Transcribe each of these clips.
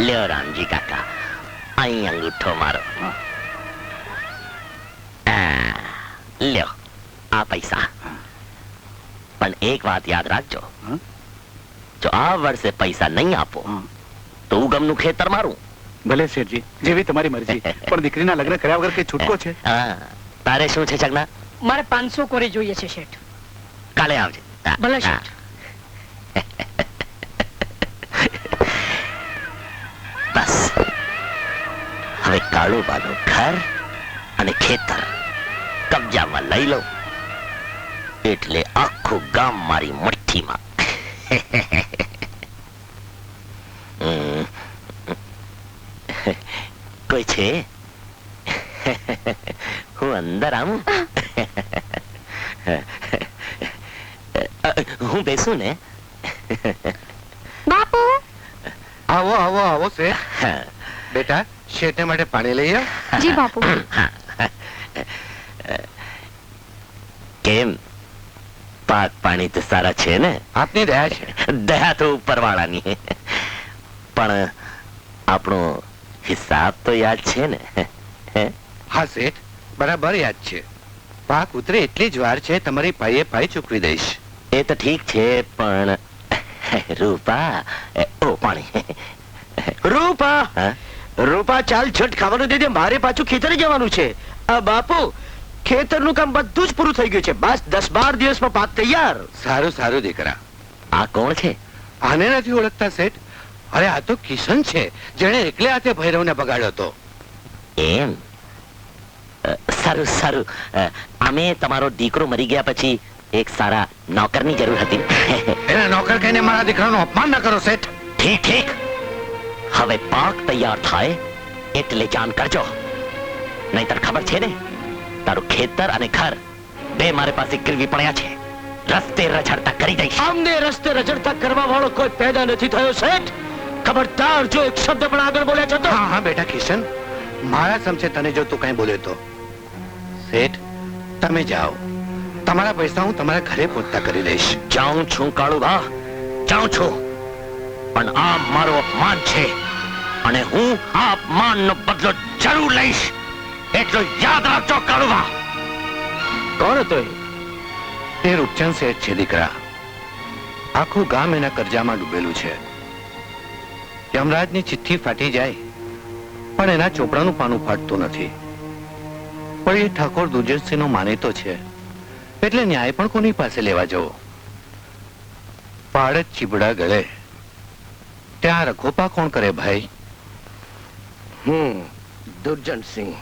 લ્યો રામજી કાકા અહીં અંગૂઠો મારો. લ્યો આ પૈસા. પણ એક વાત યાદ રાખજો. જો આ વર્ષે પૈસા નહીં આપો તો ઉગમનું ખેતર મારું. ભલે શેઠજી જેવી તમારી મરજી. પણ દીકરીના લગ્ન કર્યા વગર કઈ છૂટકો છે? હા તારે શું છે જગના? મારે પાંચસો કોરી જોઈએ છે શેઠ. કાલે આવજે. ભલે શેઠ. કાળુબાનું ઘર અને ખેતર. કબજામાં લઈ લઉં એટલે આખું ગામ મારી મઠ્ઠીમાં કોઈ છે? હું અંદર આવું. હું બેસું ને? બાપુ? આવો આવો આવો છે બેટા શેઠને માટે પાણી લઈ જી બાપુ. કેમ? પાક પાણી તો સારા છે ને? આપની દયા છે. દયા તો ઉપરવાળાની. પણ આપણો હિસાબ તો યાદ છે ને? હા? શેઠ બરાબર યાદ છે. પાક ઉતરે એટલી જ વાર છે તમારી ભાઈએ ભાઈ ચૂકવી દઈશ. એ તો ઠીક છે પણ રૂપા ઓ પાણી. રૂપા! હા? રૂપા ચાલ છઠ ખાવાનું દે દે મારે પાછું ખેતરે જવાનું છે. આ બાપુ ખેતરનું કામ બધું જ પૂરું થઈ ગયું છે. બસ દસ બાર દિવસમાં પાક તૈયાર. સારું સારું દીકરા. આ કોણ છે? આને નથી ઓળખતા શેઠ. અરે આ તો કિશન છે જેણે એકલે હાથે ભૈરવને બગાડ્યો હતો. એમ? અ, સારું સારું. અ, અમે તમારો દીકરો મરી ગયા પછી એક સારા નોકરની જરૂર હતી. એના નોકર કહીને મારા દીકરાનું અપમાન ન કરો શેઠ. ઠીક ઠીક. હવે પાક તૈયાર થાય એટલે જાણ કરજો. નહીતર ખબર છે ને? તારું ખેતર અને ઘર બે મારે પાસે ગીરવી પડ્યા છે. રસ્તે રઝડતા કરી દઈશ. આમને રસ્તે રજડતા કરવા વાળો કોઈ પેદા નથી થયો શેઠ. ખબરદાર જો એક શબ્દ પણ આગળ બોલ્યા છો તો હા હા બેટા કિશન. મારા સમશે તને જો તું કઈ બોલે તો. શેઠ તમે જાઓ. તમારા પૈસા હું તમારા ઘરે પહોંચતા કરી દઈશ જાઉં છું કાળુભા. જાઉં છું. પણ આ મારો અપમાન છે. અને હું આ અપમાનનો બદલો જરૂર લઈશ. એટલો યાદ રાખજો કડવા કોણ હતો એ? તે રૂપચંદ શેઠ છે દીકરા. આખું ગામ એના કરજામાં ડૂબેલું છે. યમરાજની ચિઠ્ઠી ફાટી જાય પણ એના ચોપડાનું પાનું ફાટતું નથી. પણ એ ઠાકોર દુર્જનસિંહનો માનીતો છે. એટલે ન્યાય પણ કોની પાસે લેવા જવો? પાડ ચીબડા ગળે. ત્યાં રઘોપા કોણ કરે ભાઈ? હમ દુર્જનસિંહ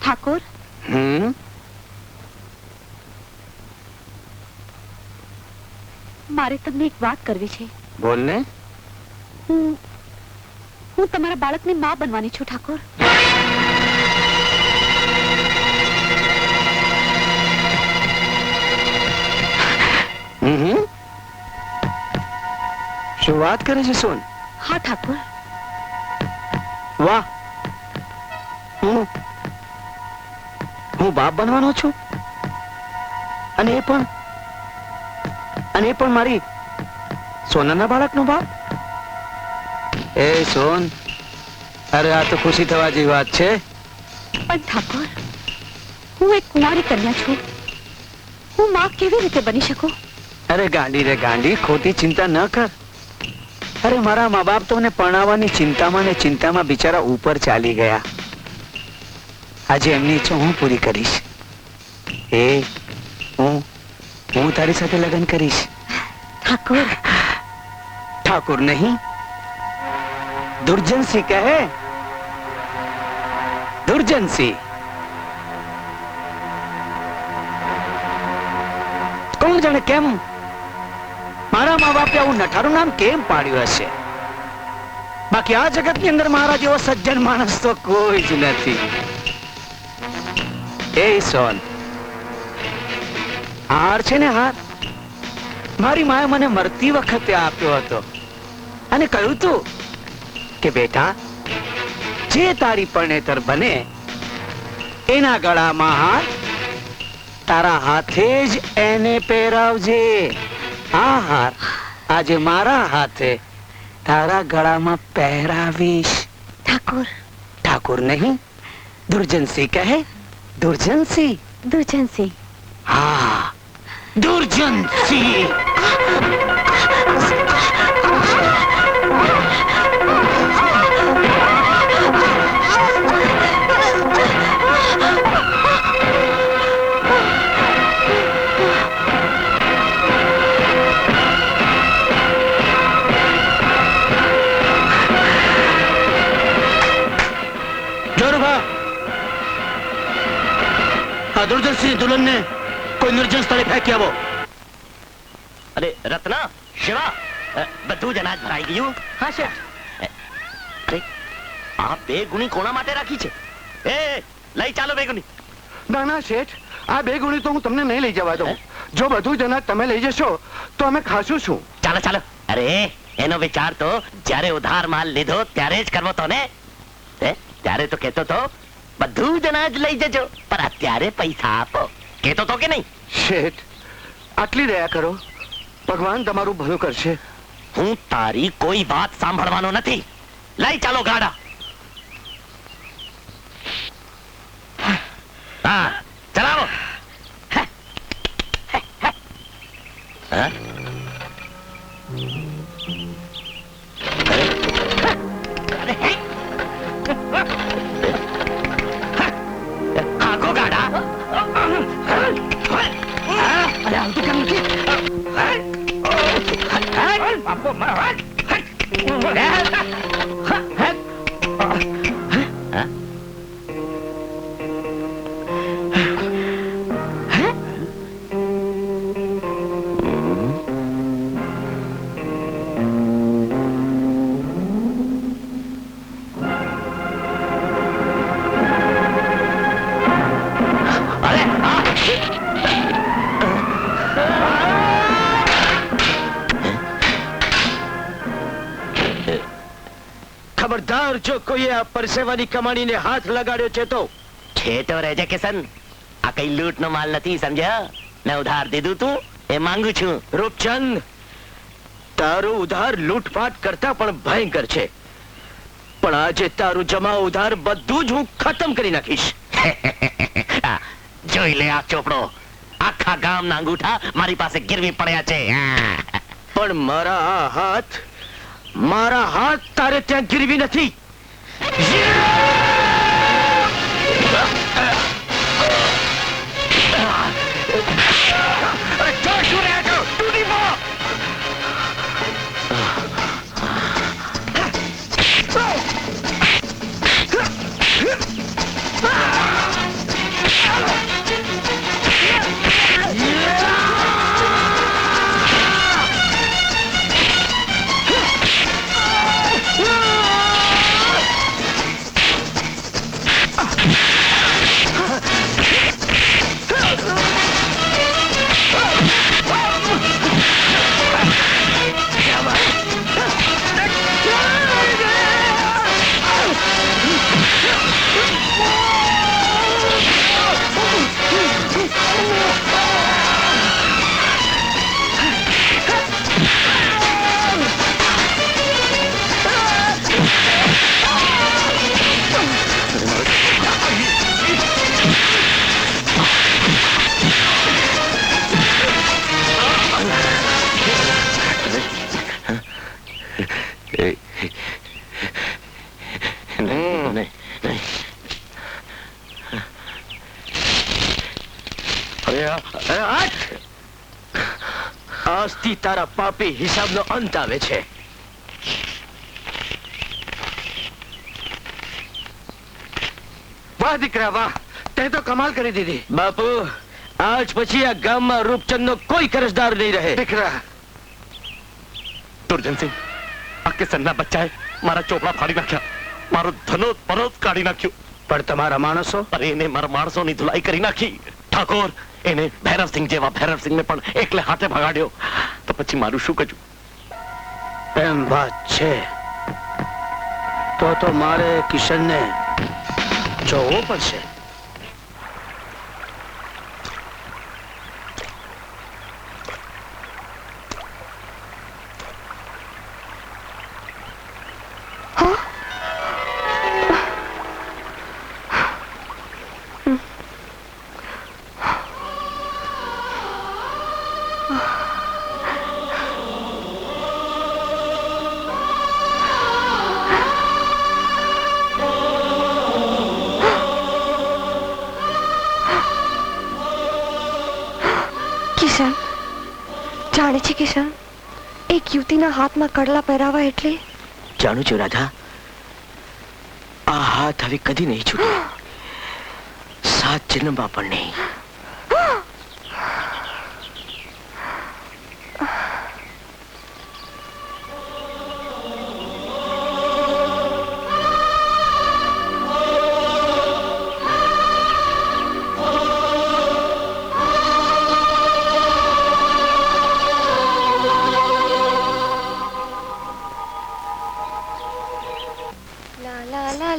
ઠાકોર? હમ? મારે તમને એક વાત કરવી છે. બોલ ને હું હું તમારા બાળકની મા બનવાની છું ઠાકોર. શું વાત કરે છે સોન? હા ઠાકોર. વાહ. હું હું બાપ બનવાનો છું? અને એ પણ અને એ પણ મારી સોનાના બાળકનો બાપ? એ સોન અરે આ તો ખુશી થવા જેવી વાત છે. પણ ઠાકોર હું એક કુંવારી કન્યા છું. હું માં કેવી રીતે બની શકું? અરે ગાંડી રે ગાંડી ખોટી ચિંતા ન કર. અરે મારા મા બાપ તો મને પરણાવવાની ચિંતામાં ને ચિંતામાં બિચારા ઉપર ચાલી ગયા. આજે એમની ઈચ્છા હું પૂરી કરીશ. એ હું હું તારી સાથે લગ્ન કરીશ. ઠાકોર. ઠાકુર નહીં. દુર્જનસિંહ કહે. દુર્જનસિંહ. કોણ જાણે કેમ મારા મા બાપે આવું નઠારું નામ કેમ પાડ્યું હશે? બાકી આ જગતની અંદર મારા જેવો સજ્જન માણસ તો કોઈ જ નથી. એ સોન હાર છે ને હાર? મારી માએ મને મરતી વખતે આપ્યો હતો. અને કહ્યું તું કે બેટા, જે તારી પરણેતર બને, એના ગળામાં હાર તારા હાથે જ એને પહેરાવજે. આ હાર આજે મારા હાથે તારા ગળામાં પહેરાવીશ. ઠાકોર. ઠાકુર નહીં દુર્જનસિંહ કહે. દુર્જનસિંહ. દુર્જનસિંહ. હા દુર્જનસિંહ. આ દુર્જનસિંહ દુલ્હનને કોઈ નિર્જન સ્થળે ફેંકી આવો. અરે રત્ના શિવા બધું જ અનાજ ભરાઈ ગયું. હા શેઠ. આ બે ગુણી કોના માટે રાખી છે? એ લઈ ચાલો બે ગુણી. ના ના શેઠ. આ બે ગુણી તો હું તમને નહીં લઈ જવા દઉં. જો બધું જ અનાજ તમે લઈ જશો તો અમે ખાશું શું? ચાલો ચાલો. અરે એનો વિચાર તો જ્યારે ઉધાર માલ લીધો ત્યારે જ કરવો તો ને? ત્યારે તો કેતો તો બધું જ અનાજ લઈ જજો પણ અત્યારે પૈસા આપો. કેતો તો કે નહીં? શેઠ આટલી દયા કરો. ભગવાન તમારું ભલું કરશે. હું તારી કોઈ વાત સાંભળવાનો નથી. લઈ ચાલો ગાડા. હા ચલાવો. હા? અરે આવતું ખબરદાર જો કોઈએ આ પરસેવાની કમાણીને હાથ લગાડ્યો છે તો? છેટો રહેજે કિશન આ કઈ લૂંટનો માલ નથી સમજ્યા? મેં ઉધાર દીધું તું એ માંગુ છું. રૂપચંદ તારું ઉધાર લૂંટફાટ કરતા પણ ભયંકર છે. પણ આજે તારું જમા ઉધાર બધું જ હું ખતમ કરી નાખીશ. જોઈ લે આ ચોપડો. આખા ગામના અંગૂઠા મારી પાસે ગીરવી પડ્યા છે. પણ મારા આ હાથ મારા હાથ તારે ત્યાં ગીરવી નથી. તારા પાપી હિસાબનો અંત આવે છે. વાહ દીકરા વાહ. તે તો કમાલ કરી દીધી. બાપુ આજ પછી આ ગામમાં રૂપચંદ નો કોઈ કરજદાર નહીં રહે. દીકરા. દુર્જનસિંહ આ કિશનના બચ્ચાએ મારા ચોપડા ફાડી નાખ્યા. મારો ધનો પરોત કાઢી નાખ્યો. પણ તમારા માણસો? અરે એને મારા માણસોની ધુલાઈ કરી નાખી. ઠાકોર એને ભૈરવસિંહ જેવા ભૈરવસિંહને પણ એકલે હાથે ભગાડ્યો. પછી મારું શું કજું એમ વાત છે. તો તો મારે કિશનને જોવો પડશે. જાણે છે કિશન એક યુવતીના હાથમાં કડલા પહેરાવા એટલે? જાણું છું, રાધા. આ હાથ હવે કદી નહીં છૂટે. સાત જન્મ પણ નહીં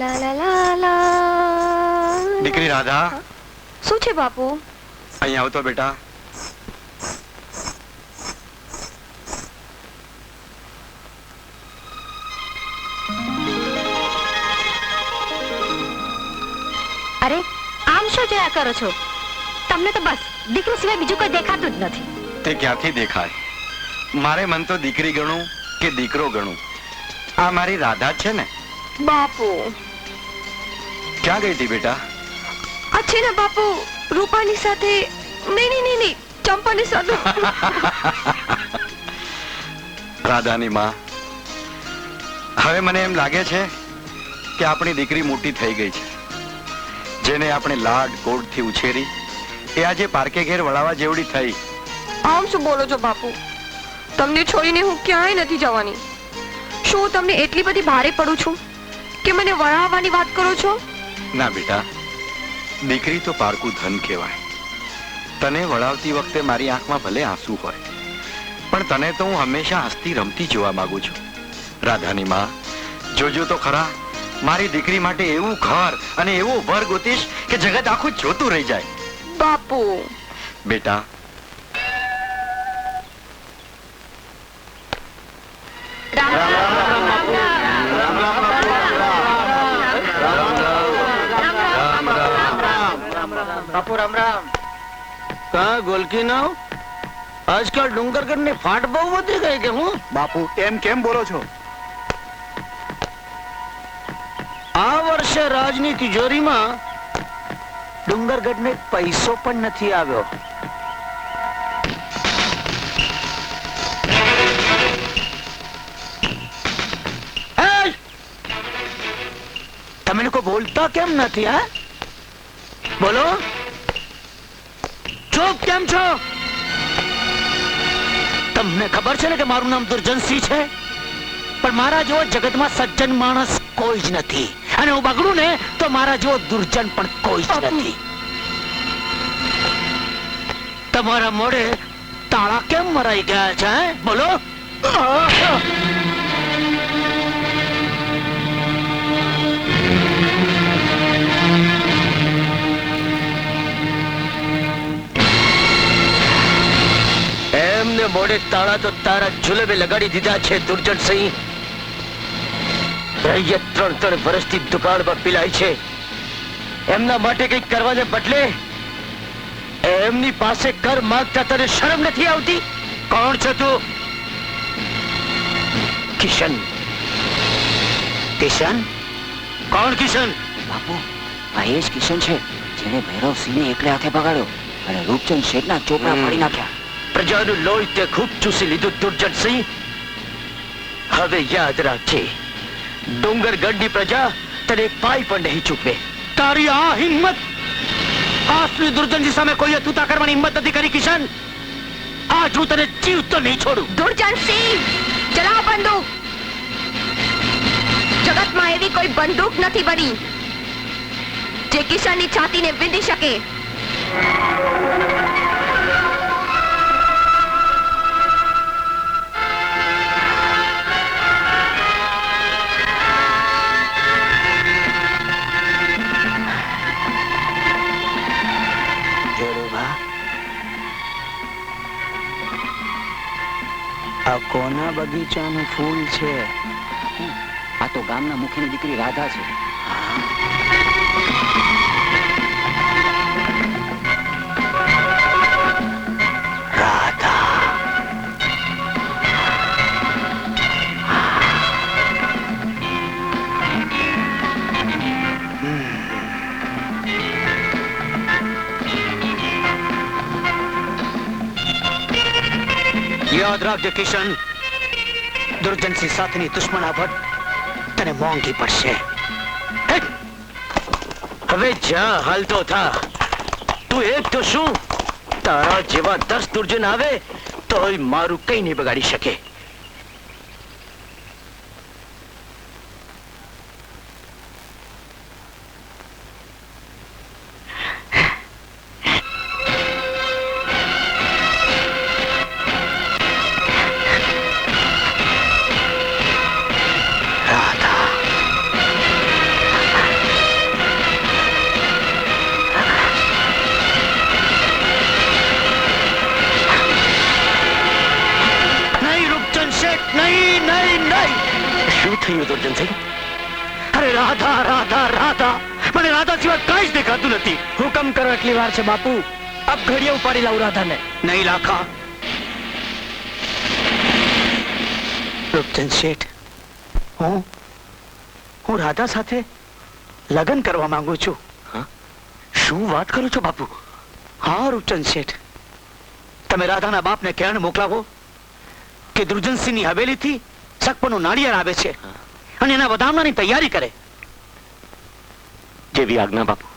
લા લા લા લા. દીકરી રાધા? શું છે બાપુ? અહીં આવતો બેટા. અરે આમ શું જોયા કરો છો? તમને તો બસ દીકરી સિવાય બીજું કોઈ દેખાતું જ નથી. તે ક્યાંથી દેખાય? મારે મન તો દીકરી ગણું કે દીકરો ગણું? આ મારી રાધા છે ને? બાપુ ક્યાં ગઈ હતી બેટા? આ છે ને બાપુ રૂપાની સાથે નહીં નહીં નહીં નહીં ચંપાની સાથે રાધાની માં હવે મને એમ લાગે છે કે આપણી દીકરી મોટી થઈ ગઈ છે. જેને આપણે લાડ કોડથી ઉછેરી એ આજે પાર્કે ઘેર વળાવા જેવડી થઈ. આમ શું બોલો છો બાપુ? તમને છોડીને હું ક્યાંય નથી જવાની. શું તમને એટલી બધી ભારે પડું છું? કે મને વળાવવાની વાત કરો છો? ના બેટા દીકરી તો પારકું ધન કહેવાય. તને વળાવતી વખતે મારી આંખમાં ભલે આંસુ હોય પણ તને તો હું હંમેશા હસતી રમતી જોવા માંગુ છું. રાધાની માં જોજો તો ખરા મારી દીકરી માટે એવું ઘર અને એવું વર ગોતીશ કે જગત આખું જોતું રહી જાય. બાપુ. બેટા બાપુ રામ રામ. કા ગોલકી નાવ? આજકાલ ડુંગરગઢની ફાટ બહુ વધી ગઈ કે હું? બાપુ એમ કેમ બોલો છો? આ વર્ષે રાજની તિજોરીમાં ડુંગરગઢ ને પૈસો પણ નથી આવ્યો! તમે લોકો બોલતા કેમ નથી હા? બોલો? ચૂપ કેમ છો? તમને ખબર છે ને કે મારું નામ દુર્જનસિંહ છે? પણ મારા જેવો જગતમાં સજ્જન માણસ કોઈ જ નથી. અને હું બગડું ને તો મારા જેવો દુર્જન પણ કોઈ જ નથી. તમારા મોઢે તાળા કેમ મરાઈ ગયા છે? બોલો. એમને મોડે તાળા તો તારા જુલમે લગાડી દીધા છે દુર્જન સિંહ. ત્રણ ત્રણ વર્ષથી દુકાળમાં પીલાય છે. એમના માટે કંઈક કરવાને બદલે એમની પાસે કર માંગતા તને શરમ નથી આવતી? કોણ છે તું? કિશન. કિશન? કોણ કિશન? બાપુ આ એ જ કિશન છે જેણે ભૈરવસિંહને એકલે હાથે ભગાડ્યો અને રૂપચંદ શેઠના ચોપડા હમ. ફાડી નાખ્યા. પ્રજાનું લોહી તે ખૂબ ચૂસી લીધું દુર્જનસિંહ હવે યાદ રાખજે ડુંગરગઢની પ્રજા તને એક પાઈ પણ નહીં ચૂકવે તારી આ હિંમત આસલી દુર્જનજી સામે કોઈએ તૂતા કરવાની હિંમત નથી કરી કિશન આજ હું તને જીવતો નહીં છોડું દુર્જનસિંહ ચલાવ બંદૂક જગતમાં એવી કોઈ બંદૂક નથી બની જે કિશનની છાતીને વિંધી શકે આ કોના બગીચાનું ફૂલ છે? આ તો ગામના મુખીની દીકરી રાધા છે. યાદ રાખજે કિશન દુર્જનસિંહ સાથેની દુશ્મનાવટ તને મોંઘી પડશે? હવે જ્યાં હાલતો થા. તું એક તો શું? તારા જેવા દસ દુર્જન આવે તોય મારું કઈ નહીં બગાડી શકે. એટલી વાર છે બાપુ? અબ ઘડીએ ઉપાડી લાવું રાધાને નહીં લાખા. રૂપચંદ શેઠ હું હું રાધા સાથે લગ્ન કરવા માંગુ છું. શું વાત કરો છો બાપુ? હા રૂપચંદ શેઠ. તમે રાધાના બાપને કહેણ મોકલાવો કે દુર્જનસિંહની હવેલીથી સકપનું નાળિયેર આવે છે અને એના વધામણાની તૈયારી કરે. જેવી આજ્ઞા બાપુ.